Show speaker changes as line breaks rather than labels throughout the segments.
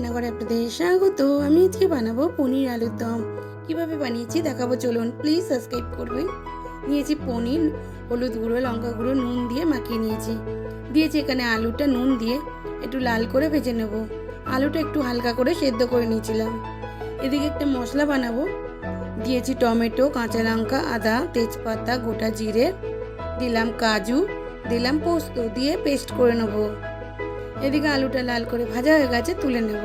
রান্নাঘরে আপনাদের স্বাগত। আমি আজকে বানাবো পনির আলুর দম। কীভাবে বানিয়েছি দেখাবো, চলুন প্লিজ সাবস্ক্রাইব করবেন। নিয়েছি পনির, হলুদ গুঁড়ো, লঙ্কা গুঁড়ো, নুন দিয়ে মাখিয়ে নিয়েছি। দিয়েছি এখানে আলুটা নুন দিয়ে একটু লাল করে ভেজে নেব। আলুটা একটু হালকা করে সেদ্ধ করে নিয়েছিলাম। এদিকে একটা মশলা বানাবো। দিয়েছি টমেটো, কাঁচা লঙ্কা, আদা, তেজপাতা, গোটা জিরে, দিলাম কাজু, দিলাম পোস্ত দিয়ে পেস্ট করে নেব। এদিকে আলুটা লাল করে ভাজা হয়ে গেছে, তুলে নেব।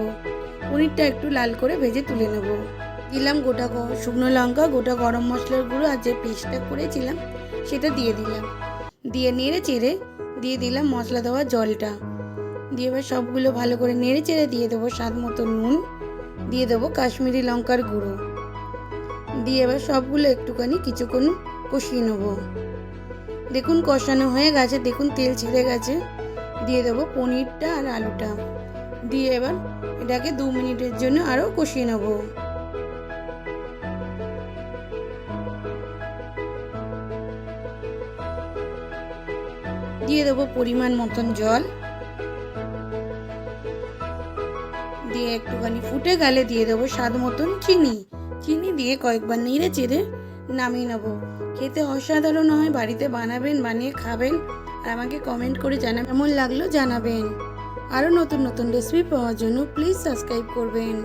পনিরটা একটু লাল করে ভেজে তুলে নেব। দিলাম গোটা শুকনো লঙ্কা, গোটা গরম মশলার গুঁড়ো আর যে পেস্টটা করেছিলাম, সেটা দিয়ে দিলাম। দিয়ে নেড়ে চেড়ে দিয়ে দিলাম মশলা দেওয়া জলটা। দিয়ে এবার সবগুলো ভালো করে নেড়ে চেড়ে দিয়ে দেবো স্বাদ মতো নুন। দিয়ে দেবো কাশ্মীরি লঙ্কার গুঁড়ো। দিয়ে এবার সবগুলো একটুখানি কিছুক্ষণ কষিয়ে নেব। দেখুন কষানো হয়ে গেছে, দেখুন তেল ছেড়ে গেছে। দিয়ে দেবো পনিরটা আর আলুটা। দিয়ে এবার এটাকে দু মিনিটের জন্য আরও কষিয়ে নেব। দিয়ে দেবো পরিমাণ মতন জল। দিয়ে একটুখানি ফুটে গেলে দিয়ে দেবো স্বাদ মতন চিনি। চিনি দিয়ে কয়েকবার নেড়ে চেড়ে নামিয়ে নেব। খেতে অসাধারণ হয়, বাড়িতে বানাবেন, বানিয়ে খাবেন। আর আমাকে কমেন্ট করে জানাবেন কেমন লাগল জানাবেন। আরও নতুন নতুন রেসিপি পাওয়ার জন্য প্লিজ সাবস্ক্রাইব করবেন।